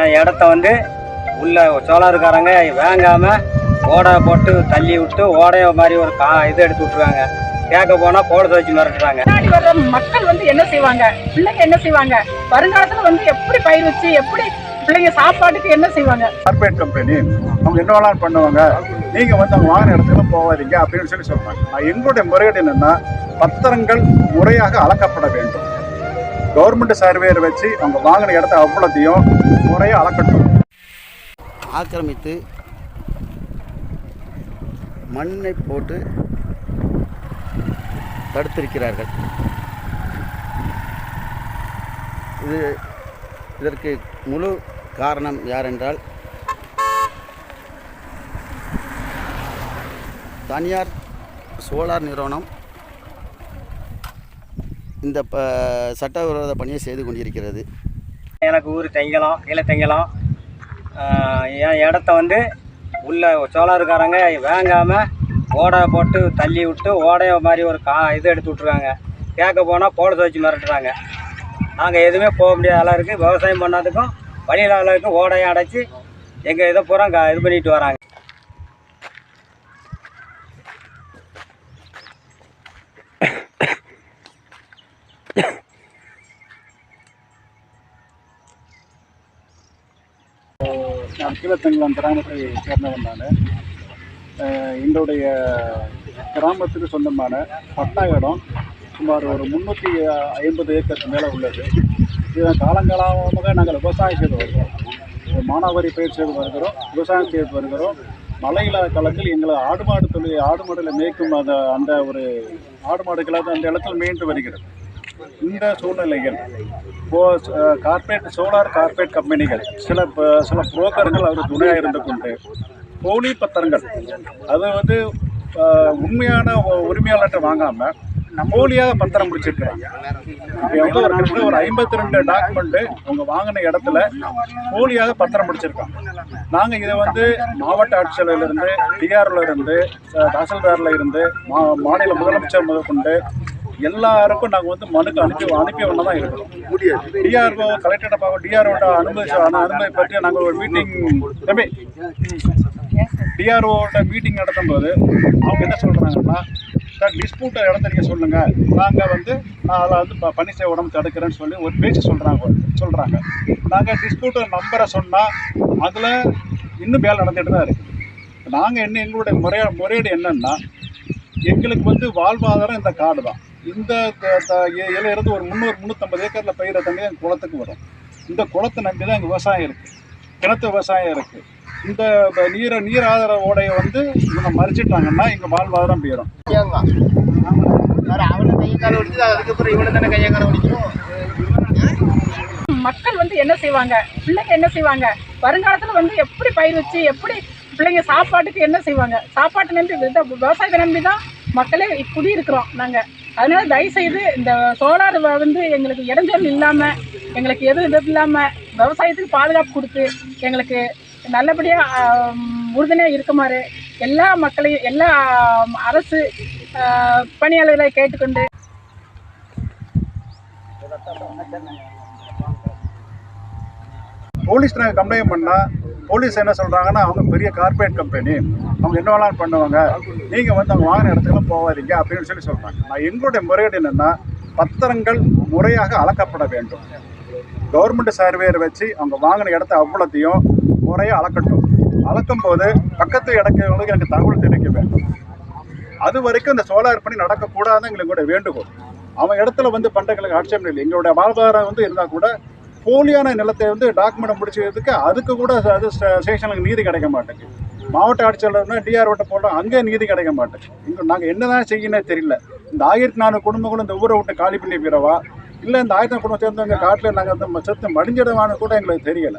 என் இடத்த வந்து உள்ள சோழருக்காரங்க வாங்காம ஓடை போட்டு தள்ளி விட்டு ஓடைய மாதிரி ஒரு கா இது எடுத்து விட்ருவாங்க கேட்க போனால் போலீஸ் வச்சு மிரட்டுறாங்க. வர்ற மக்கள் வந்து என்ன செய்வாங்க? பிள்ளைங்க என்ன செய்வாங்க? வருங்காலத்துல வந்து எப்படி பயிர் வச்சு எப்படி பிள்ளைங்க சாப்பாட்டுக்கு என்ன செய்வாங்க? கார்பரேட் கம்பெனி அவங்க என்ன வேணாலும் பண்ணுவாங்க? நீங்க வந்து அவங்க வாங்கின இடத்துல போகாதீங்க அப்படின்னு சொல்லி சொல்றாங்க. நான் எங்களுடைய முறையீடு என்னன்னா பத்திரங்கள் முறையாக அளக்கப்பட வேண்டும். கவர்மெண்ட் சர்வேயர் வச்சு அவங்க வாங்கின இடத்த அவ்வளோத்தையும் முறையாக அளக்கட்டும். ஆக்கிரமித்து மண்ணை போட்டு தடுத்திருக்கிறார்கள். இது இதற்கு முழு காரணம் யாரென்றால் தனியார் சோலார் நிறுவனம் இந்த ப சட்டவிரோத பணியை செய்து கொண்டிருக்கிறது. எனக்கு ஊர் தெங்கலம் கீழே தெங்கலம். என் இடத்த வந்து உள்ள சோழருக்காரங்க வாங்காமல் ஓடை போட்டு தள்ளி விட்டு ஓடைய மாதிரி ஒரு கா இது எடுத்து விட்ருவாங்க கேட்க போனால் போலீஸ் வச்சு மிரட்டுறாங்க. நாங்கள் எதுவுமே போக முடியாத அளவுக்கு விவசாயம் பண்ணதுக்கும் வழியில் அளவுக்கு ஓடையை அடைச்சி எங்கள் இதை பூரா இது பண்ணிட்டு வராங்க நான் கீழத்தங்கலாம் கிராமத்தை சேர்ந்தவன் நான் எங்களுடைய கிராமத்துக்கு சொந்தமான பட்டா இடம் சுமார் ஒரு முந்நூற்றி ஐம்பது ஏக்கருக்கு மேலே உள்ளது. இதை காலங்காலமாக நாங்கள் விவசாயம் செய்து வருகிறோம். மானாவாரி பயிர் செய்து வருகிறோம் விவசாயம் செய்து வருகிறோம். மலையில்லாத காலத்தில் எங்களை ஆடு மாடு தொழில் ஆடு மாடுகளை மேய்க்கும் அந்த அந்த ஒரு ஆடு மாடுகளாக அந்த இடத்துல மேய்ந்து வருகிறது. இந்த சூழ்நிலைகள் இப்போ கார்பரேட் சோலார் கார்பரேட் கம்பெனிகள் சில சில புரோக்கர்கள் அவர் துணையாக இருந்து கொண்டு போலி பத்திரங்கள் அது வந்து உண்மையான உரிமையாளர்கிட்ட வாங்காமல் போலியாக பத்திரம் முடிச்சிருக்கிறாங்க. இப்போ எவ்வளோ ஒரு கிட்டத்தட்ட ஒரு ஐம்பத்தி ரெண்டு டாக்குமெண்ட்டு அவங்க வாங்கின இடத்துல போலியாக பத்திரம் முடிச்சிருக்காங்க. நாங்கள் இதை வந்து மாவட்ட ஆட்சியர்ல இருந்து டிஆர்ல இருந்து தாசில்தாரில் இருந்து மா மாநில முதலமைச்சர் முதற்கொண்டு எல்லாருக்கும் நாங்கள் வந்து மனுக்கு அனுப்பி அனுப்பி ஒன்று தான் இருக்கிறோம் டிஆர்ஓ கலெக்டர்கிட்ட பார்க்க டிஆர்ஓட அனுமதி அனுமதி பற்றி நாங்கள் ஒரு மீட்டிங் தம்பி டிஆர்ஓட மீட்டிங் நடத்தும் போது அவங்க என்ன சொல்கிறாங்கன்னா சார் டிஸ்பியூட் இடத்த நீங்கள் சொல்லுங்கள் நாங்கள் வந்து நான் அதில் வந்து ப- செய்ய உடம்பு தடுக்கிறேன்னு சொல்லி ஒரு பேச்சு சொல்கிறாங்க சொல்கிறாங்க நாங்கள் டிஸ்பியூட்டர் நம்பரை சொன்னால் அதில் இன்னும் வேலை நடந்துகிட்டு தான் இருக்குது நாங்கள் என்ன எங்களுடைய முறையா முறையீடு என்னென்னா எங்களுக்கு வந்து வாழ்வாதாரம் இந்த காடு தான். இந்த த- த- இ- இதுல இருந்து ஒரு முந்நூறு முந்நூற்றம்பது ஏக்கரில் பயிர தண்ணி எங்கள் குளத்துக்கு வரும். இந்த குளத்தை நம்பி தான் எங்கள் விவசாயம் இருக்குது கிணத்து விவசாயம் இருக்குது இந்த நீர நீர் ஆதார ஓடையை வந்து இவங்க மறிச்சிட்டாங்கன்னா எங்கள் வாழ்வாதாரம் போயிடும். மக்கள் வந்து என்ன செய்வாங்க? பிள்ளைங்க என்ன செய்வாங்க? வருங்காலத்துல வந்து எப்படி பயிர் வச்சு எப்படி பிள்ளைங்க சாப்பாட்டுக்கு என்ன செய்வாங்க? சாப்பாட்டை நம்பி விவசாயத்தை நம்பி தான் மக்களே குடியிருக்கிறோம் நாங்க. அதனால தயவு செய்து இந்த சோலார் வந்து எங்களுக்கு இடைஞ்சல் இல்லாமல் எங்களுக்கு எதுவும் இது இல்லாமல் விவசாயத்துக்கு பாதுகாப்பு கொடுத்து எங்களுக்கு நல்லபடியாக உறுதுணையாக இருக்குமாறு எல்லா மக்களையும் எல்லா அரசு பணியாளர்களை கேட்டுக்கொண்டு போலீஸ் நாங்கள் கம்ப்ளைண்ட் பண்ணால் போலீஸ் என்ன சொல்கிறாங்கன்னா அவங்க பெரிய கார்பரேட் கம்பெனி. அவங்க என்ன வேணாலும் பண்ணுவாங்க. நீங்கள் வந்து அவங்க வாங்கின இடத்துக்குலாம் போகாதீங்க அப்படின்னு சொல்லி சொல்கிறாங்க நான் எங்களுடைய முறையீடு என்னென்னா பத்திரங்கள் முறையாக அளக்கப்பட வேண்டும். கவர்மெண்ட் சர்வேயர் வச்சு அவங்க வாங்கின இடத்த அவ்வளோத்தையும் முறையாக அளக்கட்டும். அளக்கும் போது பக்கத்து இடங்களுக்கு எனக்கு தகவல் தெரிவிக்க வேண்டும். அது வரைக்கும் இந்த சோலார் பணி நடக்கக்கூடாதுன்னு எங்களுடைய வேண்டுகோள். அவன் இடத்துல வந்து பண்ணுறதுக்கு ஆட்சேபம் இல்லை. எங்களுடைய வாழ்வாதாரம் வந்து இருந்தால் கூட போலியான நிலத்தை வந்து டாக்குமெண்ட் முடிச்சதுக்கு அதுக்கு கூட அது ஸ்டேஷனுக்கு நீதி கிடைக்க மாட்டேங்குது. மாவட்ட ஆட்சியாளர்னா டிஆர்ஓட்ட போட்டோம் அங்கே நீதி கிடைக்க மாட்டேங்குது. இங்கே நாங்கள் என்ன தான் செய்யணும் தெரியல. இந்த ஆயிரத்தி நானூறு குடும்பங்களும் இந்த ஊரை விட்டு காலி பண்ணி போயிடவா? இல்லை இந்த ஆயிரத்தி நானூறு குடும்பம் சேர்ந்தவங்க காட்டில் நாங்கள் அந்த செத்து மடிஞ்சிடவான்னு கூட எங்களுக்கு தெரியலை.